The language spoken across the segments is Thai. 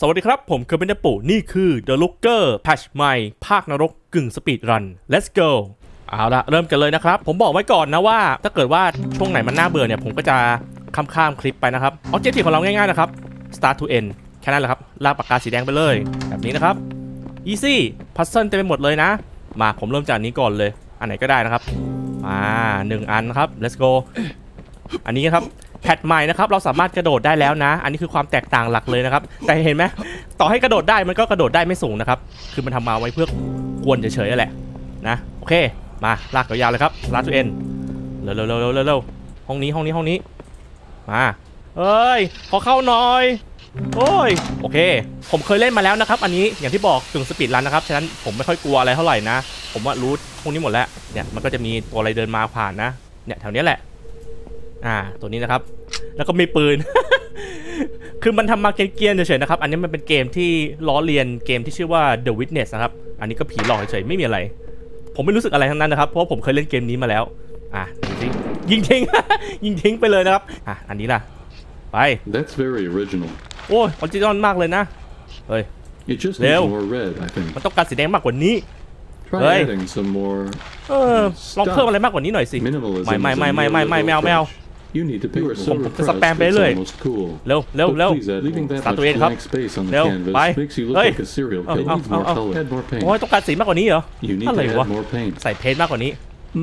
สวัสดีครับ ผมคือเป็นเดปุนี่คือ The Looker Patch ใหม่ ภาคนรกกึ่งสปีดรัน Let's go เอาละเริ่มกันเลยนะครับ ผมบอกไว้ก่อนนะว่า ถ้าเกิดว่าช่วงไหนมันน่าเบื่อเนี่ย ผมก็จะข้ามข้ามคลิปไปนะครับ Objective ของเราง่ายๆนะครับ Start to End แค่นั้นแหละครับ ลากปากกาสีแดงไปเลย แบบนี้นะครับ Easy Puzzle เต็มไปหมดเลยนะ มาผมเริ่มจากอันนี้ก่อนเลย อันไหนก็ได้นะครับมาหนึ่งอันครับ Let's go อันนี้ครับ พทใหม่นะครับเราสามารถกระโดดได้แล้วนะ อันนี้คือความแตกต่างหลักเลยนะครับ แต่เห็นไหมต่อให้กระโดดได้มันก็กระโดดได้ไม่สูงนะครับ คือมันทำมาไว้เพื่อกวนเฉยๆนั่นแหละนะโอเคมาลากยาวๆเลยครับลากตัวเอ็นเร็วๆเร็วๆเร็วๆเห้องนี้ห้องนี้ห้องนี้มาเอ้ยขอเข้าหน่อยโอ้ยโอเค ผมเคยเล่นมาแล้วนะครับ อันนี้อย่างที่บอกกึ่งสปีดรันนะครับฉะนั้นผมไม่ค่อยกลัวอะไรเท่าไหร่นะ ผมว่ารู้พวกนี้หมดแล้วเนี่ยมันก็จะมีตัวอะไรเดินมาผ่านนะเนี่ยแถวนี้แหละ อ่า ตัวนี้นะครับ แล้วก็มีปืน คือมันทำมาเกรียนๆเฉยๆนะครับ อันนี้มันเป็นเกมที่ล้อเลียนเกมที่ชื่อว่า The Witness นะครับ อันนี้ก็ผีหลอกเฉยๆไม่มีอะไร ผมไม่รู้สึกอะไรทั้งนั้นนะครับ เพราะว่าผมเคยเล่นเกมนี้มาแล้ว อะยิงทิ้งยิงทิ้ง ยิงทิ้งไปเลยนะครับ อะ อันนี้ล่ะ ไป That's very original. โอ้ยออริจินอลมากเลยนะ เฮ้ย It just Leo. needs more red, I think. มันต้องการสีแดงมากกว่านี้ Try Hey. adding some more เออลองเพิ่มอะไรมากกว่านี้หน่อยสิ minimalism. ไม่ไม่ is ไม่ a ไม่ไม่ไม่ไม่เอาไม่เอา neoliberal approach. You need to pay. You are so ผมจะ repressed, สแปมไป it's เรื่อย almost cool. เร็วเร็ว But เร็ว please add, leaving that สา much ตัวเองครับ blank space on the เร็ว canvas ไป makes you look เฮ้ย like a serial เอา killer. เอา Needs เอา more เอา color. Add more โอ้ย paint. ต้องการสีมากกว่านี้เหรอ You need อะไร to วะ add more paint. ใส่เพนท์มากกว่านี้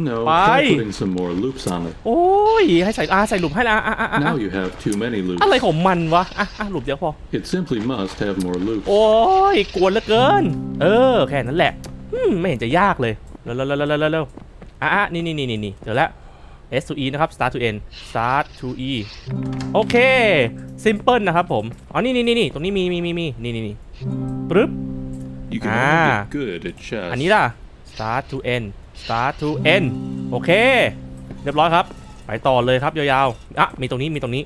No, Why? try putting some more loops on it. โอ้ยให้ใส่อาใส่หลุมให้ละอะอะอะอะ Now you have too many loops. อะไรของมันวะอะอะหลุมเดียวพอ It simply must have more loops. โอ้ยกวนเหลือเกิน เออแค่นั้นแหละอืมไม่เห็นจะยากเลยเร็วเร็วเร็วเร็วเร็วเร็วอะอะนี่นี่นี่นี่นี่เดี๋ยวละ S to E นะครับ start to N start to E โอเค simple นะครับผม อ๋อนี่นี่นี่นี่ตรงนี้มีมีมีมีนี่นี่นี่ปึ๊บ You can Ah. only get good at chess. อันนี้ล่ะ start to end start to end โอเค เรียบร้อยครับ ไปต่อเลยครับยาวๆ อะ มีตรงนี้ มีตรงนี้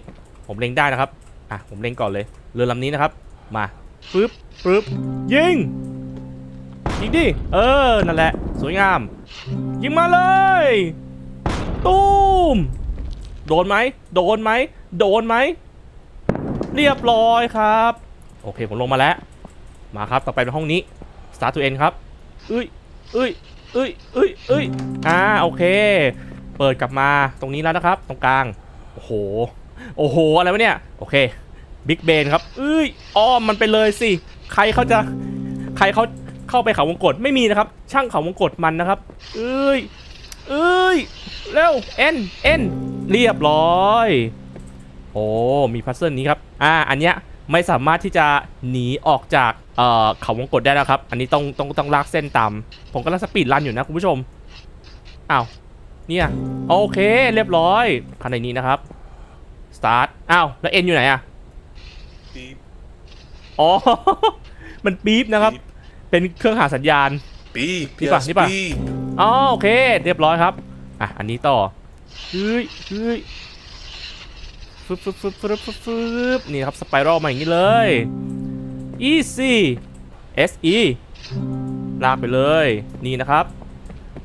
ผมเล็งได้นะครับ อะ ผมเล็งก่อนเลย เรือลำนี้นะครับ มาปึ๊บปึ๊บ ยิง ยิงดิ เออ นั่นแหละ สวยงาม ยิงมาเลย ตูมโดนไหม โดนไหม โดนไหม เรียบร้อยครับ โอเค ผมลงมาแล้ว มาครับ ต่อไปเป็นห้องนี้ start to end ครับเอ้ยเอ้ยเอ้ยเอ้ยเอ้ยอ่า โอเค เปิดกลับมาตรงนี้แล้วนะครับ ตรงกลาง โอ้โห โอ้โห อะไรวะเนี่ย โอเค บิ๊กเบนครับ เอ้ย อ้อมมันไปเลยสิ ใครเขาจะ ใครเขาเข้าไปเขาวงกตไม่มีนะครับ ช่างเขาวงกตมันนะครับ เอ้ยเอ้ย เร็วเอ็นเอ็นเรียบร้อย โอ้มีพัซเซิลนี้ครับ อ่า อันเนี้ยไม่สามารถที่จะหนีออกจากเอ่อเขาวงกตได้แล้วครับ อันนี้ต้องต้องต้องลากเส้นตาม ผมกำลังสปีดรันอยู่นะคุณผู้ชมอ้าวเนี่ยโอเคเรียบร้อยคันในนี้นะครับสตาร์ทอ้าวแล้วเอ็นอยู่ไหนอะ Beep, อ๋อ มันปี๊บนะครับ beep, เป็นเครื่องหาสัญญาณ beep. Beep à, Yes, beep à. beep. อ๋อโอเค เรียบร้อยครับ อะ อันนี้ต่อเฮ้ยเฮ้ยฟึบฟึบฟึบฟึบฟึบฟึบนี่ครับสไปรัลมาอย่างนี้เลย easy se ลากไปเลย นี่นะครับ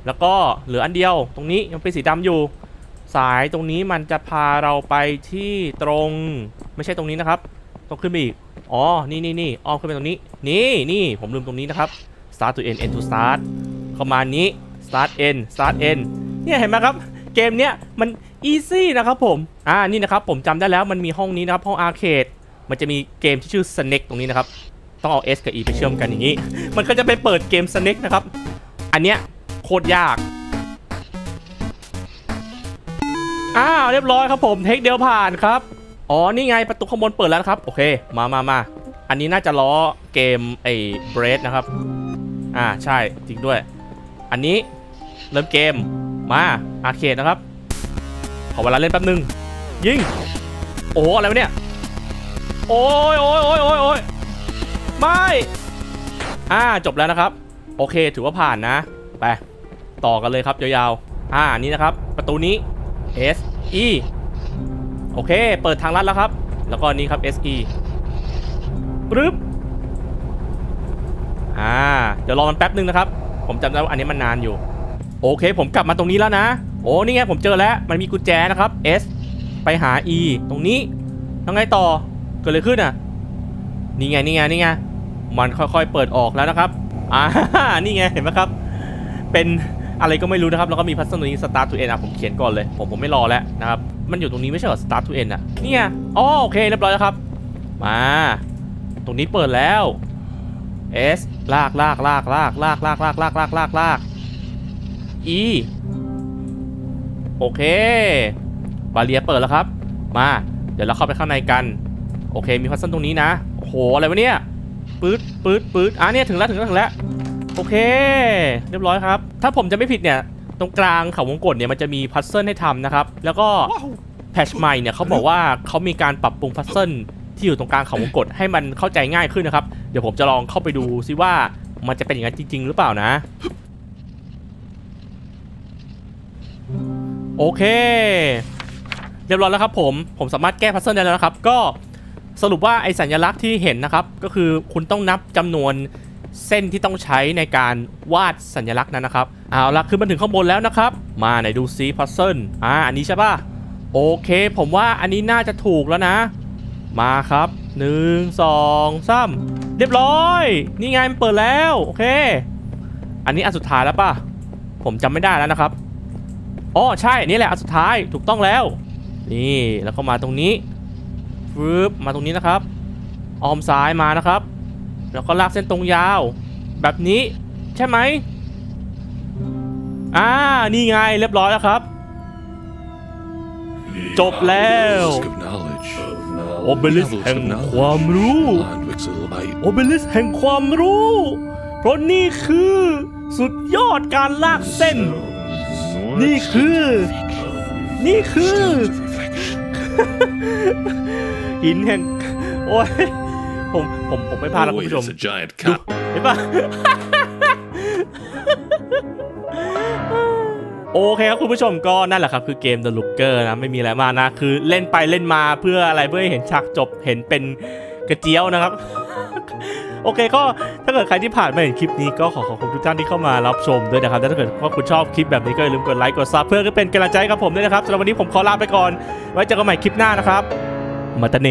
แล้วก็เหลืออันเดียวตรงนี้ยังเป็นสีดำอยู่ สายตรงนี้มันจะพาเราไปที่ตรงไม่ใช่ตรงนี้นะครับต้องขึ้นไปอีกอ๋อ นี่นี่นี่อ้อมขึ้นไปตรงนี้ นี่นี่ผมลืมตรงนี้นะครับ start to end end to start เข้ามานี้ start end start end เนี่ยเห็นไหมครับ เกมเนี้ยมัน easy นะครับผม อ่า นี่นะครับผมจำได้แล้วมันมีห้องนี้นะครับห้องอาร์เคด มันจะมีเกมที่ชื่อ Snake ตรงนี้นะครับ ต้องเอา S กับ E ไปเชื่อมกันอย่างนี้ มันก็จะไปเปิดเกม Snake นะครับ อันเนี้ยโคตรยาก อ้าวเรียบร้อยครับผมเทคเดียวผ่านครับ อ๋อ นี่ไงประตูข้างบนเปิดแล้วครับ โอเค มามามาอันนี้น่าจะล้อเกมไอ้เบรดนะครับ อ่า ใช่ จริงด้วย อันนี้เริ่มเกม มาอาเคดนะครับ ขอเวลาเล่นแป๊บนึง ยิง โอ้โหอะไรวะเนี่ย โอ้ยโอ้ยโอ้ยโอ้ยโอ้ยไม่อ่าจบแล้วนะครับ โอเคถือว่าผ่านนะ ไป ต่อกันเลยครับยาวๆ อ่านี่นะครับ ประตูนี้ S E โอเค เปิดทางลัดแล้วครับ แล้วก็นี่ครับ S E ปึ๊บอ่า เดี๋ยวรอมันแป๊บนึงนะครับ ผมจำได้ว่าอันนี้มันนานอยู่ โอเค ผมกลับมาตรงนี้แล้วนะ โอ้นี่ไงผมเจอแล้วมันมีกุญแจนะครับ S ไปหา E ตรงนี้แล้วไงต่อเกิดอะไรขึ้นอะนี่ไงนี่ไงนี่ไงมันค่อยๆเปิดออกแล้วนะครับอ่านี่ไงเห็นไหมครับ เป็นอะไรก็ไม่รู้นะครับ แล้วก็มีพัสดุนี้ start to end อะผมเขียนก่อนเลย ผมผมไม่รอแล้วนะครับ มันอยู่ตรงนี้ไม่ใช่หรอ start to end อะเนี่ยอ๋อโอเคเรียบร้อยแล้วครับ มา ตรงนี้เปิดแล้ว S ลากลากลากลากลากลากลากลากลากลากลาก E โอเค บาเรียเปิดแล้วครับ มา เดี๋ยวเราเข้าไปข้างในกัน โอเค มีพัซเซิลตรงนี้นะ โอ้โห อะไรวะเนี่ย ปื๊ดปื๊ดปื๊ดอะเนี่ยถึงแล้วถึงแล้วถึงแล้ว โอเค เรียบร้อยครับ ถ้าผมจะไม่ผิดเนี่ย ตรงกลางเขาวงกตเนี่ยมันจะมีพัซเซิลให้ทำนะครับ แล้วก็แพทชใหม่เนี่ยเขาบอกว่าเขามีการปรับปรุงพัซเซิลที่อยู่ตรงกลางเขาวงกตให้มันเข้าใจง่ายขึ้นนะครับ เดี๋ยวผมจะลองเข้าไปดูซิว่ามันจะเป็นอย่างนั้นจริง ๆ หรือเปล่านะ โอเค เรียบร้อยแล้วครับผมผมสามารถแก้พัซเซิลได้แล้วนะครับ ก็สรุปว่าไอสัญลักษณ์ที่เห็นนะครับ ก็คือคุณต้องนับจำนวนเส้นที่ต้องใช้ในการวาดสัญลักษณ์นั้นนะครับเอาละขึ้นมาถึงข้างบนแล้วนะครับ มาไหนดูซิพัซเซิลอ่าอันนี้ใช่ป่ะโอเค ผมว่าอันนี้น่าจะถูกแล้วนะ มาครับหนึ่งสองสามเรียบร้อย นี่ไงมันเปิดแล้ว โอเค อันนี้อันสุดท้ายแล้วป่ะ ผมจำไม่ได้แล้วนะครับ อ๋อใช่นี่แหละอันสุดท้ายถูกต้องแล้ว นี่แล้วก็มาตรงนี้ฟึบมาตรงนี้นะครับ ออมซ้ายมานะครับ แล้วก็ลากเส้นตรงยาว แบบนี้ใช่ไหมอ่านี่ไงเรียบร้อยแล้วครับ จบแล้วโอเบลิสแห่งความรู้โอเบลิสแห่งความรู้ เพราะนี่คือสุดยอดการลากเส้น นี่คือ นี่คือ หินแห่ง โอ้ย ผม ผม ผมไม่พลาดแล้ว Oh, คุณ wait, ผู้ชม it's a giant cup. เห็นปะโอเคครับคุณผู้ชมก็นั่นแหละครับคือเกม The Looker นะไม่มีอะไรมากนะ คือเล่นไปเล่นมาเพื่ออะไรเพื่อให้เห็นฉากจบเห็นเป็นกระเจียวนะครับ โอเคก็ถ้าเกิดใครที่ผ่านมาเห็นคลิปนี้ก็ขอขอบคุณทุกท่านที่เข้ามารับชมด้วยนะครับและถ้าเกิดว่าคุณชอบคลิปแบบนี้ก็อย่าลืมกดไลค์กดซับเพื่อเป็นกำลังใจให้กับผมด้วยนะครับสำหรับวันนี้ผมขอลาไปก่อน ไว้เจอกันใหม่คลิปหน้านะครับมาตาเน